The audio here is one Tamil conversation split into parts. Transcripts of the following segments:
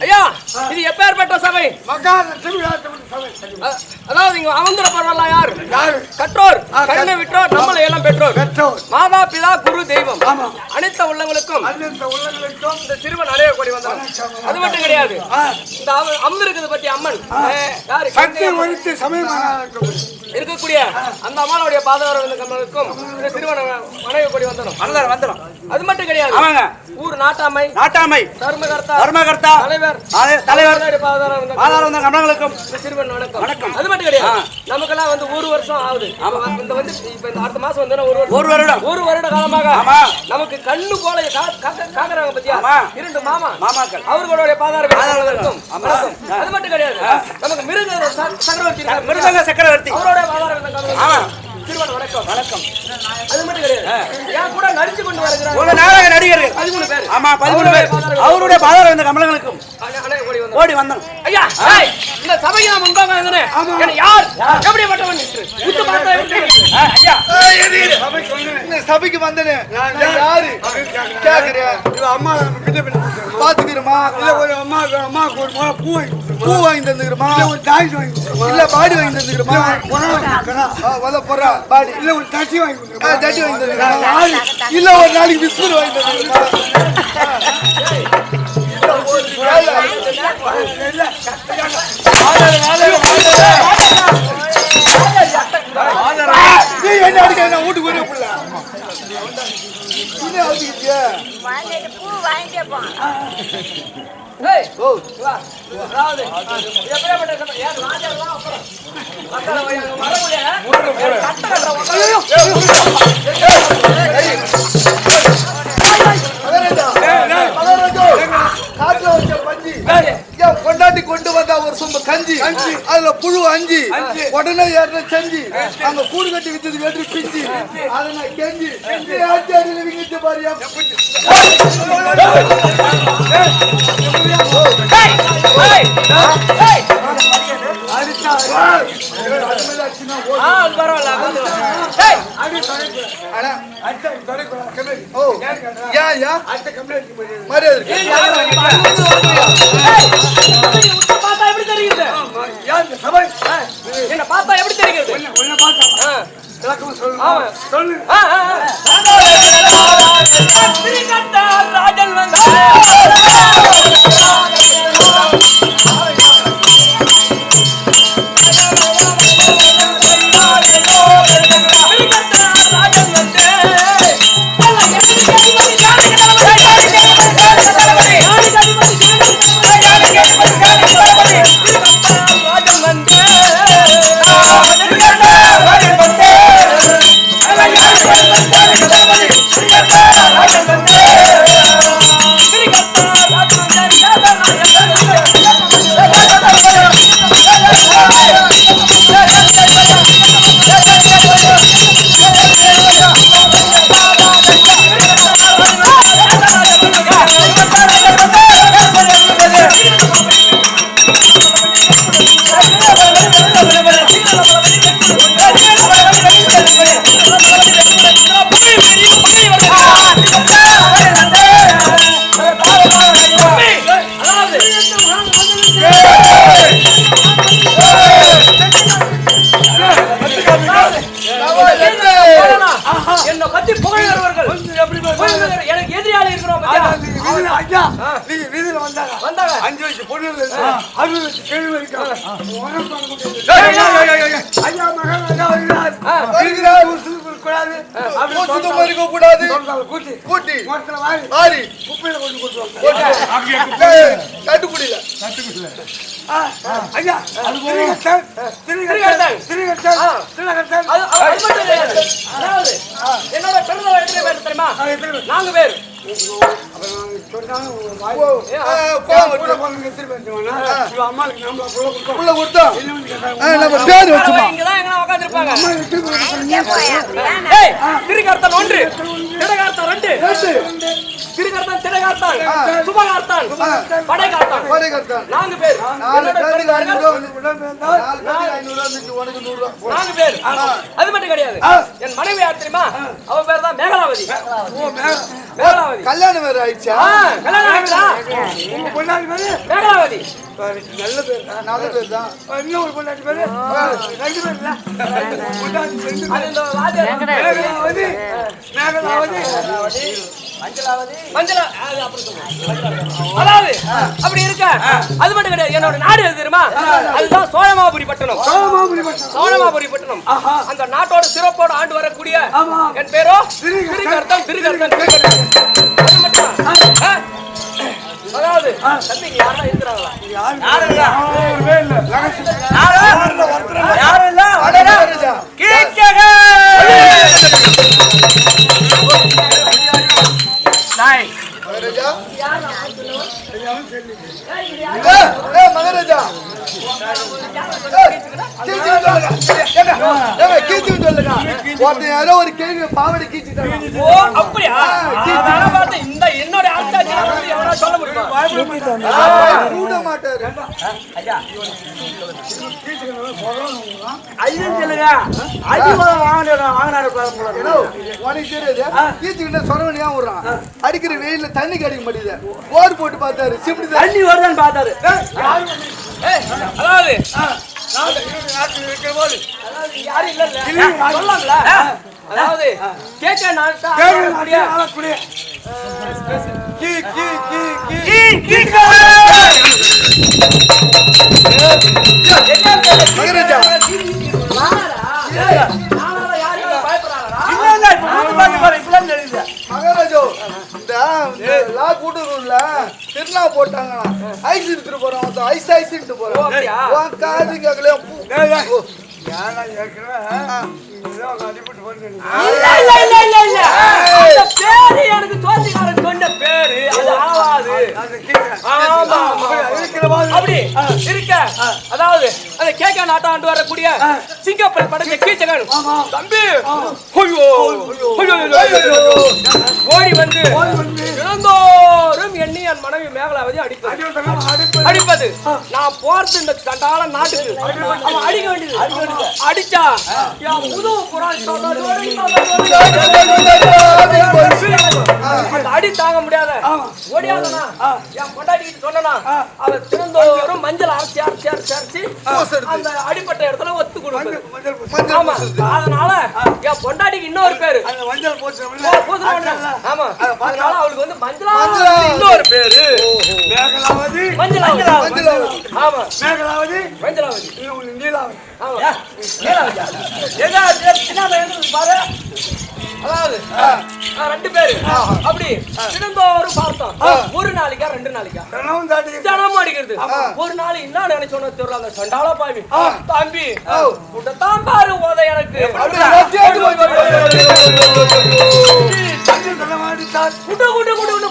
ஐயா இது எப்பேற்பட்ட சபை ராஜபுரி சபை. அதாவது இங்க அமர்ந்துட பரவாயில்ல யார்? யாரு? கற்றோர். கண்ணை விற்றோர் நம்மளை எல்லாம் பெற்றோர். பெற்றோர். மாதா பிதா குரு தெய்வம். அனைத்த உள்ளங்களுக்கும் அந்தந்த உள்ளங்களுக்கும் இந்த சிறுவன் அடைய கூடி வந்தவன். அது மட்டும் கிடையாது. இந்த அம- அமர்ந்திருக்கிறது பத்தி அம்மன். யாரு? சக்தி ஒழித்து சமயமான இருக்கக்கூடிய அந்த அம்மாளுடைய பாதவர வந்து கமலுக்கும் இந்த சிறுவன மனைவி கொடி வந்தனும். வந்துடும் வந்துடும் அது மட்டும் கிடையாது. ஆமாங்க. ஊர் நாட்டாமை நாட்டாமை. தர்மகர்த்தா தர்மகர்த்தா. தலைவர் தலைவர். இந்த சிறுவன் வணக்கம். வணக்கம். அது மட்டும் கிடையாது. நமக்கெல்லாம் வந்து ஒரு வருஷம் ஆகுது. இந்த வந்து இப்ப இந்த அடுத்த மாசம் வந்து ஒரு ஒரு வருடம். ஒரு வருட காலமாக. நமக்கு கண்ணு போல காக்குறாங்க பத்தியா. இரண்டு மாமா. மாமாக்கள். அவர்களுடைய பாதார. அது மட்டும் கிடையாது. நமக்கு மிருக சக்கரவர்த்தி. மிருதங்க சக்கரவர்த்தி. அவருடைய பாதார. திருவன் வணக்கம் வணக்கம். அது மட்டும் கிடையாது. என் கூட நடிச்சு கொண்டு வருகிறாங்க உங்க நாடக நடிகர்கள். பதிமூணு பேர். ஆமா பதிமூணு பேர். அவருடைய பாதாரம் வந்த கமலங்களுக்கும். ஓடி வந்தோம். ஐயா இந்த சபைக்கு நான் முன்பாக இருந்தேனே யார் எப்படிப்பட்டவன் பார்த்தா ஐயா. இந்த சபைக்கு வந்தனே. யாரு? அம்மா கிட்ட? பாத்துக்கிறோமா இல்ல ஒரு அம்மா அம்மாவுக்கு ஒரு பூ? பூ வாங்கி தந்துக்கிறோமா இல்ல ஒரு டாய்ஸ் வாங்கி? இல்ல பாடி வாங்கி தந்துக்கிறோமா போறா பாடி. இல்ல ஒரு தச்சி வாங்கி கொடுத்துருமா? ஜட்டி வாங்கி. இல்ல ஒரு நாளைக்கு பிஸ்கட் வாங்கி நீ என்ன அடிக்க என்ன? வீட்டுக்கு ஒரே புள்ள. என்ன அடிக்கிட்டியா வாங்கிட்டு பூ வாங்கிட்டே போங்க எப்படியாப்பட்ட? ஏன் அப்புறம்? உடனே ஏறின செஞ்சு அங்க கூடு கட்டி வித்தது வெற்றி பிஞ்சு. அதை நான் கெஞ்சி ஆச்சி அடியில விங்கிட்டு பாரியா. மரியாதை ஏய், உன்னை பார்த்தா எப்படி தெரியுது? என்னை பார்த்தா. விளக்கமா சொல்லு. சொல்லு. ராஜன் வந்து ஐயா, நீங்க வீதியில வந்தாங்க. வந்தாங்க. அஞ்சு வயசு பொண்ணு. அறுபது வயசு கேள்வி இருக்காங்க. ஐயா, மகன் கூடாது. சொல்றாங்க, கூட்டி. கூட்டி. வாரி, குப்பையில கொண்டு ஏய், கட்டுக்குடியில ஆ, ஐயா, திருகத்தல், திருகத்தல், அது மட்டும் கிடையாது. அதாவது, என்னோட பிறந்தவர் எத்தனை பேர் தெரியுமா நாலு பேர்? நான்கு உள்ள ஒன்று திடகார்த்தான் ரெண்டு திருக்கார்த்தான் திடகார்த்தான் சுபகார்த்தான் படைகார்த்தான் நான்கு பேர் அது மட்டும் கிடையாது. என் மனைவி யார் தெரியுமா? அவ பேர் தான் மேகலாவதி. மேகலாவதி. கல்யாணம் வேற ஆயிடுச்சா? ஆ, கல்யாணம் ஆகுதா? உங்க பொண்டாட்டி பேரு? மேகலாவதி. நல்ல பேர். தான். நல்ல பேர் தான். இன்னும் ஒரு பொண்டாட்டி பேரு? ரெண்டு பேர் இல்ல? பொண்டாட்டி ரெண்டு பேர். மேகலாவதி, மேகலாவதி. அதாவது அப்படி இருக்க. அது மட்டும் கிடையாது என்னோட நாடு எது தெரியுமா? அதுதான் சோழமாபுரி பட்டணம். சோழமாபுரி பட்டணம். அந்த நாட்டோட சிறப்போட ஆண்டு வரக்கூடிய என் பேரோ? அது மட்டும் ஆ? அதாவது தம்பிங்க யாரா இருக்கிறாங்களா? யாருமே இல்ல. ஒருத்தன் யாரோ ஒரு கேள்வி பாவடை கீச்சிட்டாங்க. ஓ அப்படியா? பார்த்தேன் இந்த என்னோட வந்து எவனா சொல்ல முடியுமா? கூட மாட்டாரு. ஐயன் சொல்லுங்க அதிகமாக வாங்கினாரு வாங்கினாரு பாருங்க ஏதோ, உனக்கு தெரியாது? கீச்சுக்கிட்ட சொரவன் ஏன் விடுறான் அடிக்கிற வெயில்ல தண்ணிக்கு அடிக்க மாட்டேங்குது. போர் போட்டு பார்த்தாரு சிமிடி தண்ணி தண்ணி வருதான்னு பார்த்தாரு. அதாவது இருக்கிற போது அதாவது கேட்க நான் தான் இந்த லா கூட்டுறவுல திருநா போட்டாங்கன்னா ஐஸ் எடுத்துட்டு போறான் ஐஸ் போறான் அப்படியா? உன் காது கேட்கலையா எனக்கு. தோசிக்காரன் சொன்ன பேரு அது ஆவாது. அப்படி இருக்க. அதாவது அந்த கேக்க நாட்டாண்டு வரக்கூடிய சிங்கப்பல் படைச்ச கீச்சகன். தம்பி. ஓடி வந்து எண்ணி என் மனைவி மேகலாவதி அடிப்பது. அடிப்பது நான் போறது இந்த சண்டால நாட்டுக்கு. அடிக்க வேண்டியது. அடிச்சா என் முதுகு புறம் அந்த அடி தாங்க முடியாத. ஓடியாதனா என் பொண்டாட்டிக்கிட்டு சொன்னா அவ திறந்தோறும் மஞ்சள். அரைச்சி அரைச்சி அரைச்சி அரைச்சி. அந்த அடிப்பட்ட இடத்துல ஒத்து. மஞ்சள் ஆமா. அதனால என் பொண்டாட்டிக்கு இன்னொரு பேரு. அந்த மஞ்சள். ஆமா. அதனால அவளுக்கு வந்து மஞ்சளா. இன்னொரு பேரு. மேகலாவதி. மஞ்சளாவதி. ஆமா. மேகலாவதி. மஞ்சளாவதி. நீலாவதி. ஆமா. பின்னால எழுந்து பாரு. அதாவது. ரெண்டு பேரு. அப்படி தினந்தோறும் பார்த்தோம் ஒரு நாளைக்கா ரெண்டு நாளைக்கா தினமும் அடிக்கிறது ஒரு நாள் என்ன நினைச்சோன்னு தெரியல அந்த சண்டால பாவி தம்பி உடத்தான் பாரு போத எனக்கு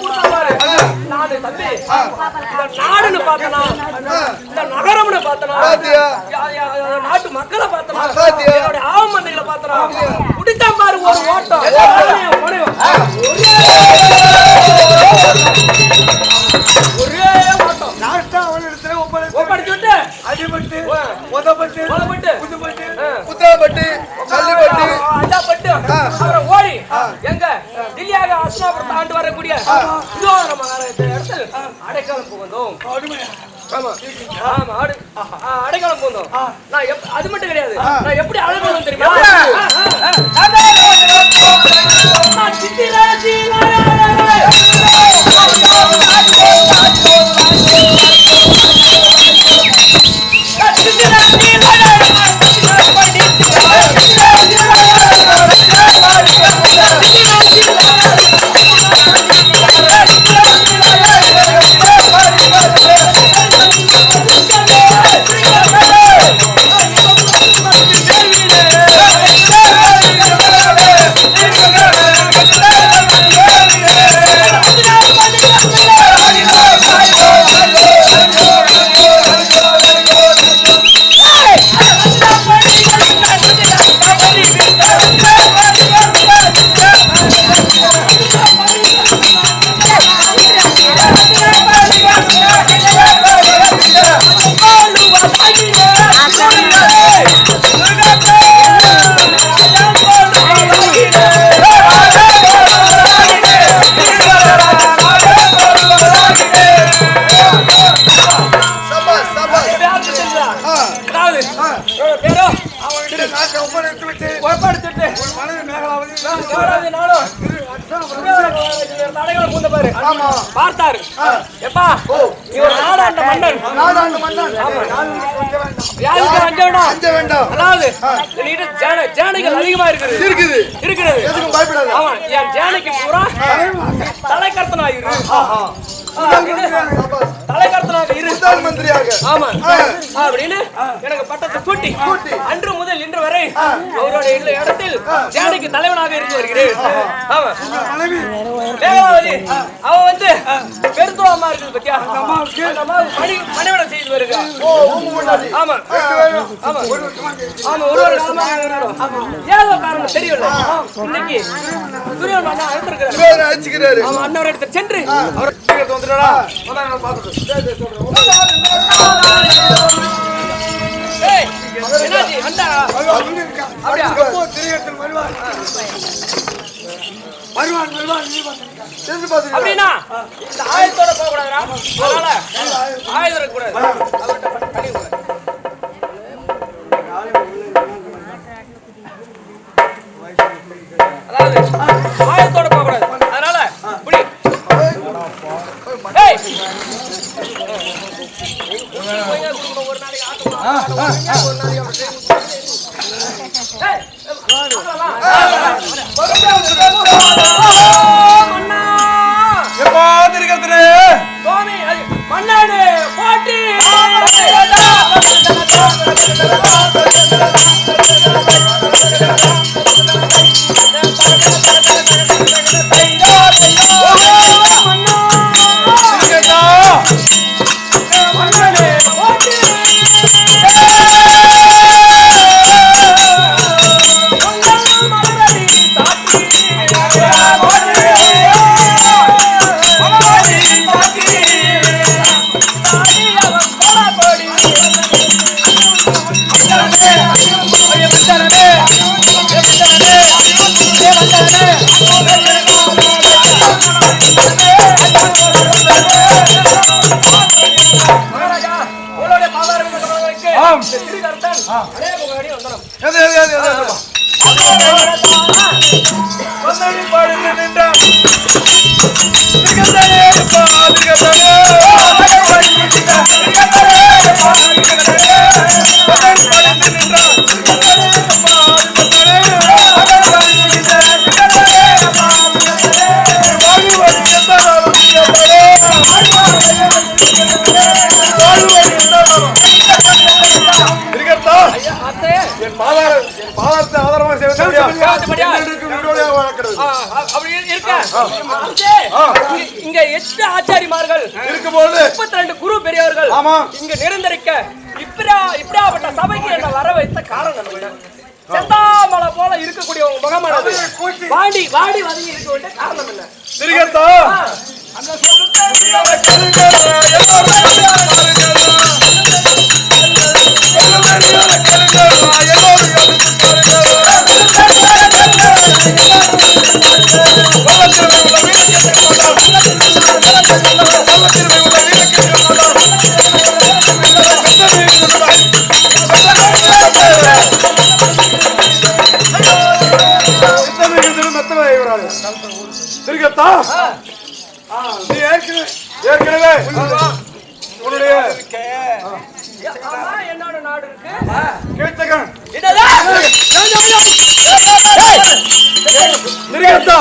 தான் பாரு நானு தம்பி இந்த நாடுன்னு பார்த்தனா இந்த நகரம்னு பார்த்தனா நாட்டு மக்களை பார்த்தனா? என்னோட ஆவமந்தைகளை பார்த்தனா குடித்தான் பாரு ஒரு ஓட்டம். ஒரே ஓட்டம். லாஸ்டா அவனிடத்துல ஒப்படைத்து ஒப்படைச்சு. விட்டு அடிபட்டு. உதப்பட்டு உதப்பட்டு. அப்புறம் ஓடி. எங்க? தில்லியாக அஸ்னாபுரத்தை ஆண்டு வரக்கூடிய இடத்தில் அடைக்காலம் புகுந்தோம் ஆமா. ஆமா அடைக்காலம் புகுந்தோம் நான் அது மட்டும் கிடையாது. நான் எப்படி அழுகணும் தெரியுமா? எப்பா? நீ ஒரு நாடாண்ட மன்னன். நாடாண்டு மன்னன். யாருக்கு அஞ்ச வேண்டாம் அஞ்ச வேண்டாம். அதாவது என்கிட்ட ஜான ஜானைகள் அதிகமா இருக்குது. இருக்குது. இருக்கிறது எதுக்கும் பயப்படாத. ஆமா. என் ஜானைக்கு பூரா தலைக்கர்த்தனாயிரு தலைக்கர்த்தனாக இரு. முதல் மந்திரியாக ஆமா. அப்படின்னு எனக்கு பட்டத்தை சூட்டி அன்று முதல் இன்று வரை அவருடைய இல்ல இடத்தில் ஜானைக்கு தலைவனாக இருந்து வருகிறேன். ஆமா. வேகமாவதி அவ வந்து பெருந்துவ அம்மா இருக்குது பத்தியா? பணிவிடம் செய்து முன்னாடி. ஆமா. ஆமா. ஆமா. ஒரு ஒரு. ஏதோ காரணம் தெரியல. இன்னைக்கு துரியன் அண்ணா அடிச்சுக்கிறாரு அவன் அண்ணவர் இடத்துல சென்று. அவர் சீக்கிரத்தை வந்துடுடா வந்தா நான் பார்த்துட்டு வருவான் வருவான் அப்படின்னா இந்த ஆயுதத்தோட போக அதனால ஆயுதம் இருக்க கூடாது. அதாவது ஆயுதத்தோட அப்படி இருக்க. அரசே, இங்க- எட்டு ஆச்சாரிமார்கள் இருக்கும்போது முப்பத்தி ரெண்டு குரு பெரியவர்கள் ஆமா. இங்க நிரந்தரிக்க இப்படியா இப்படியாப்பட்ட சபைக்கு என்ன வர வைத்த காரணம்? செந்தாமலை போல இருக்கக்கூடிய உங்க முகமானது. வாடி வாடி வதங்கி இருக்க வேண்டிய காரணம் என்ன? திருக்கத்தா திருக்கத்தா நீ ஏற்கனவே ஏற்கனவே உன்னுடைய என்னோட நாடு இருக்கு கீர்த்தகன் என்னது? திருக்கத்தா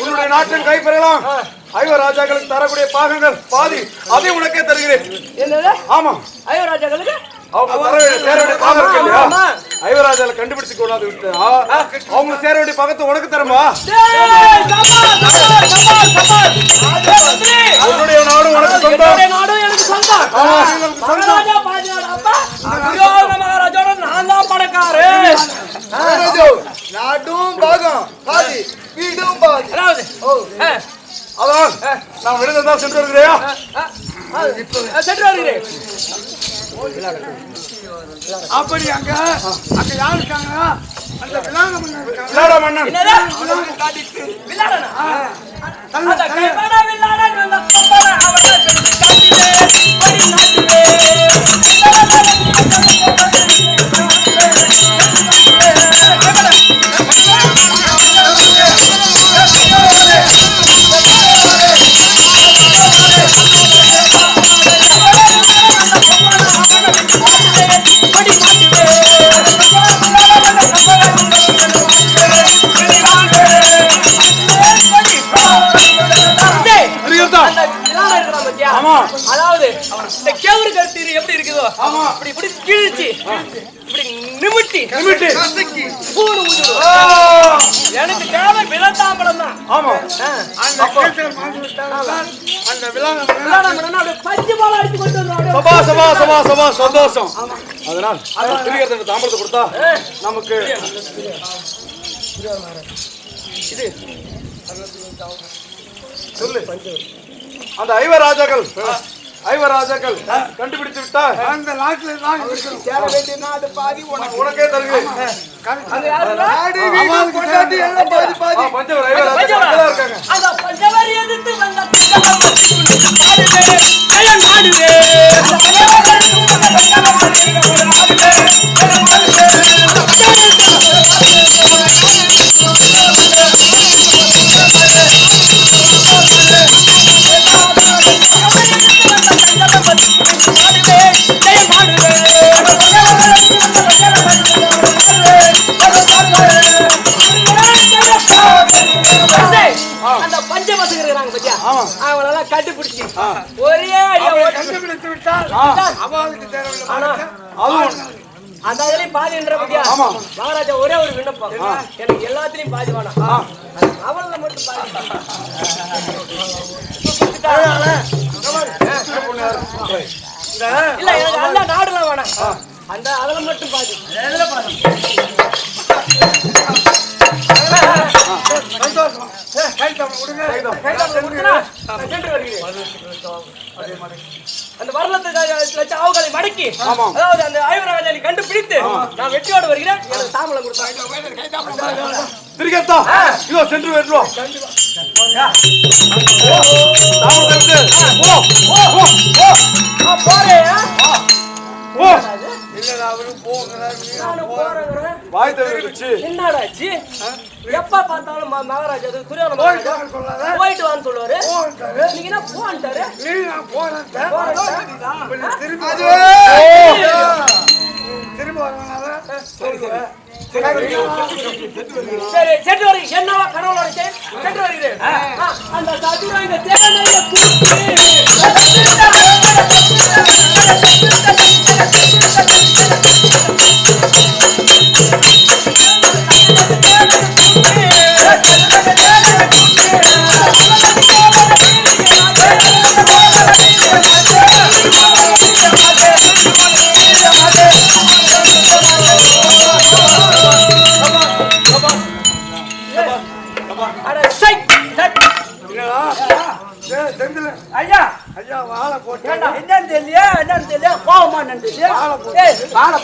உன்னுடைய நாட்டில் கைப்பெறலாம் ஐவராஜாக்களுக்கு தரக்கூடிய பாகங்கள் பாதி அதை உனக்கே தருகிறேன். என்னது? ஆமா ஐயோ ராஜாக்களுக்கு அவங்க வேண்டிய சேர வேண்டிய பாகம் இருக்கு இல்லையா ஆமா. ஐவராஜால கண்டுபிடிச்சு கொண்டாந்து விட்டு அவங்க சேர வேண்டிய உனக்கு தரமா? உன்னுடைய நாடு உனக்கு சொந்தம். எனக்கு சொந்தம். ஆமா, உங்களுக்கு சொந்தம். மகாராஜா பாஜியோட அப்பா, துரியோதன மகாராஜாவோட நான் தான் பணக்காரு. நாடும் பாகம் பாதி வீடும் பாதி. அதான் நான் வெளியில தான் சென்று சென்று வருகிறேன். அப்படி அங்க? அங்க யார் இருக்காங்க? அந்த விலாங்க மன்னன் விளையாட மன்னன். என்னது? காட்டிட்டு வில்லாடனா? எனக்கு தேவை விலந்தாம்பலம் தான். ஆமா. அந்த பஞ்சு போல அடிச்சு கொண்டு வந்தோம் சபா சபா சபா சபா சந்தோஷம். அதனால் திரிகரத்துக்கு தாம்பரத்தை கொடுத்தா நமக்கு இது. சொல்லு. அந்த ஐவராஜாக்கள் ஐவராஜாக்கள் கண்டுபிடித்து விட்டா அந்த நாட்டில் தான் இருக்கணும் சேர வேண்டிய நாடு பாதி உனக்கு. உனக்கே பாதி பஞ்சவர் எதிர்த்து வந்த. நாடுவே, அந்த பஞ்ச பசங்க இருக்கிறாங்க பத்தியா? அவங்களெல்லாம் கண்டுபிடிச்சு. ஒரே அடியா கண்டுபிடித்து விட்டால் அவளுக்கு தேவையில்லை அந்த இதுலயும் பாதி என்ற பத்தியா. மகாராஜா ஒரே ஒரு விண்ணப்பம். எனக்கு எல்லாத்துலயும் பாதி வேணாம். அவள மட்டும் பாதி. இல்ல எனக்கு அந்த நாடுலாம் வேணாம். அந்த அதுல மட்டும் பாதி? கொடுத்தனா. அந்த லட்சம் ஆவுகளை மடக்கி. அதாவது அந்த ஆயுர்வேதாலி கண்டுபிடித்து நான் வெற்றியோடு வருகிறேன். எனக்கு தாமலம் கொடுத்தாங்க திரிகத்தா இதோ சென்று வருவோம் தாம்பரத்தை போ போ போ. போறேன் போ. இல்லடா அவரு போகிறாரு வாய் தவிர்த்து என்னடாச்சு? எப்ப பார்த்தாலும் ம- மகாராஜா அது துரியோதன மகாராஜா. சொல்லாத. போயிட்டு வான்னு சொல்லுவாரு. போன்ட்டாரு நீங்க என்ன போன்ட்டாரு நீ நான் போறேன் திரும்பி சரி சென்று வருகிறேன் என்னவா கனவுல இருக்கேன் சென்று வருகிறேன் அந்த சதுர இந்த தேவையான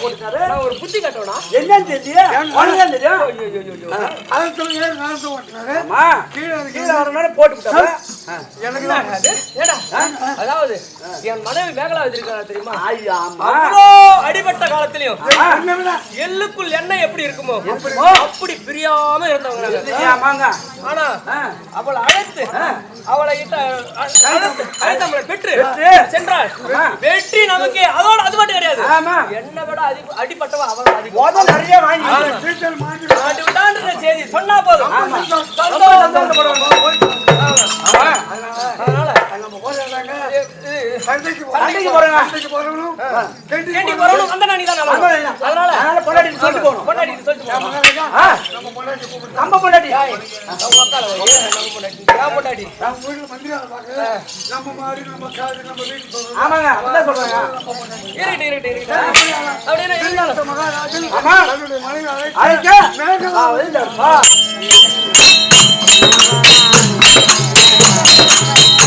போட்டுட்டாரு. நான் ஒரு புத்தி கட்டவனா? என்னன்னு தெரியல உனக்கு தான் தெரியும். அதை சொல்லுங்க கீழே கீழே வர நேரம் போட்டு எனக்கு அதாவது என் மனைவி மேகலாவது இருக்கிறா தெரியுமா? அடிபட்ட காலத்திலயும் எள்ளுக்குள் எண்ணெய் எப்படி இருக்குமோ அப்படி பிரியாம இருந்தவங்க. ஆனா அவளை அழைத்து அவளை கிட்ட அழைத்து அவளை பெற்று சென்றாள். வெற்றி நமக்கு அதோட அது மட்டும் கிடையாது. என்னை விட அடி அடிபட்டவ அவளை அதிகம். மொதல் நிறைய வாங்கி ஆண்டு விட்டான்ற செய்தி சொன்னா போதும். சந்தோஷம். ஆமா. அதனால சண்டைக்கு போ- சண்டைக்கு போறேங்க. சண்டைக்கு போறவனும் கேண்டி வரணும் அந்த நாணி தான் அதனால அதனால பொண்டாட்டின்னு சொல்லிட்டு போகணும். பொண்டாட்டி சொல்லிட்டு நம்ம பொண்டாட்டி நம்ம பொண்டாட்டி. நம்ம உக்கால நம்ம பொண்டாட்டி? ஏன் பொண்டாட்டி? நம்ம வீட்டுல மந்திரியால பாக்க நம்ம மாறி நம்ம காது நம்ம வீட்டுக்கு ஆமாங்க, அப்படிதான் சொல்றாங்க. இருக்கட்டும், இருக்கட்டும், இருக்கட்டும். அப்படியே இருந்தாலும் மகாராஜன் ஆமா. தன்னுடைய மனைவி அழைக்க. மேகலா ஆ, வெளியில வா. Thank you.